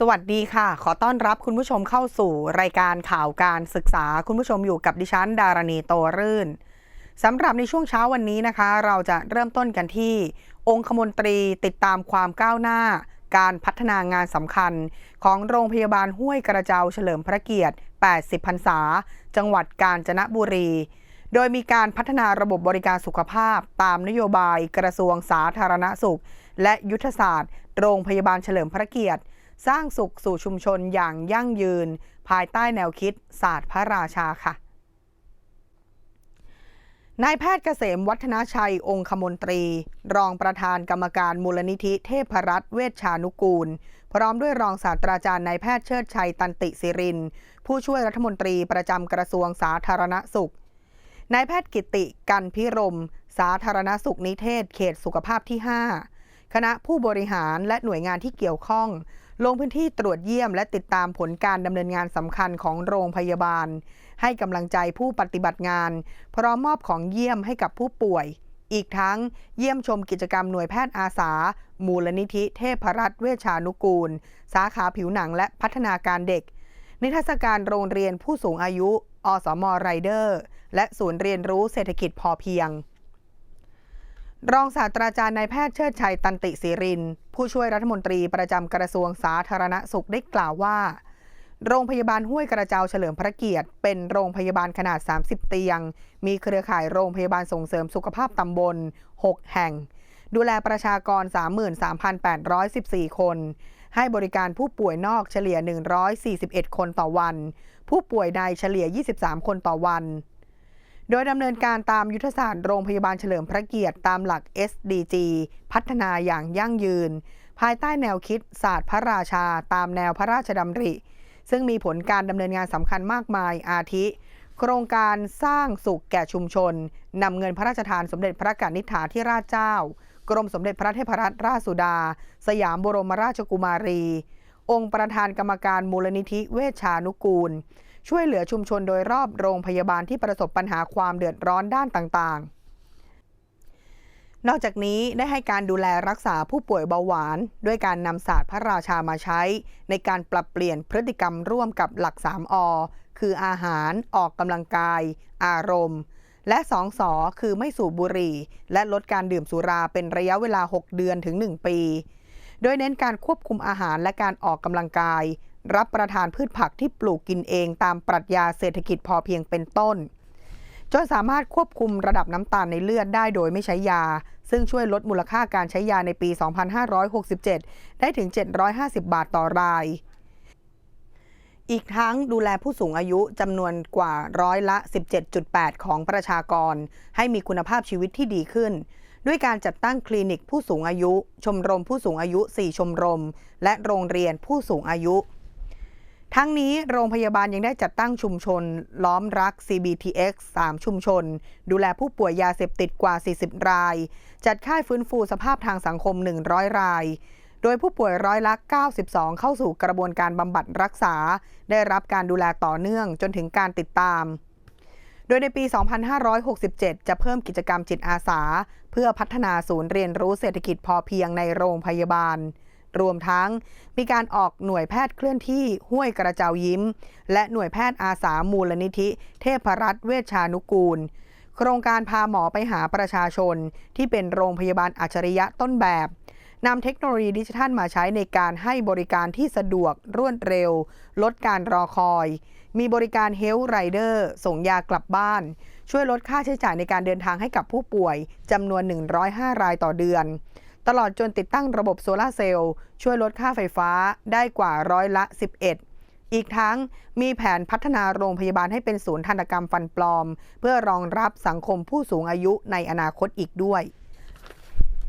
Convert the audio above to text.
สวัสดีค่ะ ขอต้อนรับคุณผู้ชมเข้าสู่รายการข่าวการศึกษา คุณผู้ชมอยู่กับดิฉันดารณีโตรื่นสำหรับในช่วงเช้าวันนี้นะคะ เราจะเริ่มต้นกันที่ องคมนตรีติดตามความก้าวหน้า การพัฒนางานสำคัญ ของโรงพยาบาลห้วยกระเจ้าเฉลิมพระเกียรติ 80 พรรษา จังหวัดกาญจนบุรี โดยมีการพัฒนาระบบบริการสุขภาพ ตามนโยบายกระทรวงสาธารณสุข และยุทธศาสตร์ โรงพยาบาลเฉลิมพระเกียรติ สร้างสุขสู่ชุมชนอย่างยั่งยืน ภายใต้แนวคิดศาสตร์พระราชาค่ะนายแพทย์เกษมวัฒนาชัยองคมนตรี รองประธานกรรมการมูลนิธิเทพรัตน์เวชชานุกูล พร้อมด้วยรองศาสตราจารย์นายแพทย์เชิดชัยตันติสิริน ผู้ช่วยรัฐมนตรีประจำกระทรวงสาธารณสุขนายแพทย์กิติกันพิรม สาธารณสุขนิเทศ เขตสุขภาพที่ 5 คณะผู้บริหารและหน่วยงานที่เกี่ยวข้อง ลงพื้นที่ตรวจเยี่ยมและติดตามผลการดำเนินงานสำคัญของโรงพยาบาล ให้กำลังใจผู้ปฏิบัติงาน พร้อมมอบของเยี่ยมให้กับผู้ป่วย อีกทั้งเยี่ยมชมกิจกรรมหน่วยแพทย์อาสา มูลนิธิเทพรัตน์เวชานุกูล สาขาผิวหนังและพัฒนาการเด็ก นิทรรศการโรงเรียนผู้สูงอายุ อสมไรเดอร์ และศูนย์เรียนรู้เศรษฐกิจพอเพียง รองศาสตราจารย์นายแพทย์เชิดชัยตันติศิริน ผู้ช่วยรัฐมนตรีประจำกระทรวงสาธารณสุขได้กล่าวว่า โรงพยาบาลห้วยกระเจ้าเฉลิมพระเกียรติ เป็นโรงพยาบาลขนาด 30 เตียง มีเครือข่ายโรงพยาบาลส่งเสริมสุขภาพตำบล 6 แห่ง ดูแลประชากร 33,814 คน ให้บริการผู้ป่วยนอกเฉลี่ย 141 คนต่อวัน ผู้ป่วยในเฉลี่ย 23 คนต่อวัน โดยดำเนินการตามยุทธศาสตร์โรงพยาบาลเฉลิมพระเกียรติตามหลัก SDG พัฒนาอย่างยั่งยืน ภายใต้แนวคิดศาสตร์พระราชา ตามแนวพระราชดำริ ซึ่งมีผลการดำเนินงานสำคัญมากมายอาทิ โครงการสร้างสุขแก่ชุมชนนำเงินพระราชทานสมเด็จพระกนิษฐาธิราชเจ้า กรมสมเด็จพระเทพรัตนราชสุดา สยามบรมราชกุมารี องค์ประธานกรรมการมูลนิธิเวชชานุกูล ช่วยเหลือชุมชนโดยรอบโรงพยาบาลที่ประสบปัญหาความเดือดร้อนด้านต่างๆ นอกจากนี้ได้ให้การดูแลรักษาผู้ป่วยเบาหวาน ด้วยการนำศาสตร์พระราชามาใช้ ในการปรับเปลี่ยนพฤติกรรมร่วมกับหลัก 3 อ คืออาหาร ออกกำลังกาย อารมณ์ และ2สอคือไม่สูบบุหรี่ และลดการดื่มสุราเป็นระยะเวลา 6 เดือนถึง 1 ปี โดยเน้นการควบคุมอาหารและการออกกำลังกาย รับประทานพืชผักที่ปลูกกินเองตามปรัชญาเศรษฐกิจพอเพียงเป็นต้น จนสามารถควบคุมระดับน้ำตาลในเลือดได้โดยไม่ใช้ยา ซึ่งช่วยลดมูลค่าการใช้ยาในปี 2567 ได้ถึง 750 บาทต่อราย อีกทั้งดูแลผู้สูงอายุจำนวนกว่าร้อยละ 17.8 ของประชากร ให้มีคุณภาพชีวิตที่ดีขึ้นด้วยการจัดตั้งคลินิกผู้สูงอายุ ชมรมผู้สูงอายุ 4 ชมรม และโรงเรียนผู้สูงอายุ ทั้งนี้โรงพยาบาลยังได้จัดตั้งชุมชน ล้อมรัก CBTX 3 ชุมชน ดูแลผู้ป่วยยาเสพติดกว่า 40 ราย จัดค่ายฟื้นฟูสภาพทางสังคม 100 ราย โดยผู้ป่วยร้อยละ 92 เข้าสู่กระบวนการบำบัดรักษา ได้รับการดูแลต่อเนื่องจนถึงการติดตาม โดยในปี 2567 จะเพิ่มกิจกรรมจิตอาสา เพื่อพัฒนาศูนย์เรียนรู้เศรษฐกิจพอเพียงในโรงพยาบาล รวมทั้งมีการออกหน่วยแพทย์เคลื่อนที่ห้วยกระเจ้ายิ้ม และหน่วยแพทย์อาสามูลนิธิ เทพรัตน์เวชชานุกูล โครงการพาหมอไปหาประชาชน ที่เป็นโรงพยาบาลอัจฉริยะต้นแบบนำเทคโนโลยีดิจิทัลมาใช้ในการให้บริการที่สะดวกรวดเร็ว ลดการรอคอย มีบริการเฮลท์ไรเดอร์ส่งยากลับบ้าน ช่วยลดค่าใช้จ่ายในการเดินทางให้กับผู้ป่วยจำนวน 105 รายต่อเดือน ตลอดจนติดตั้งระบบโซลาร์เซลล์ช่วยลดค่าไฟฟ้าได้กว่าร้อยละ 11อีกทั้งมีแผนพัฒนาโรงพยาบาลให้เป็นศูนย์ทันตกรรมฟันปลอม เพื่อรองรับสังคมผู้สูงอายุในอนาคตอีกด้วย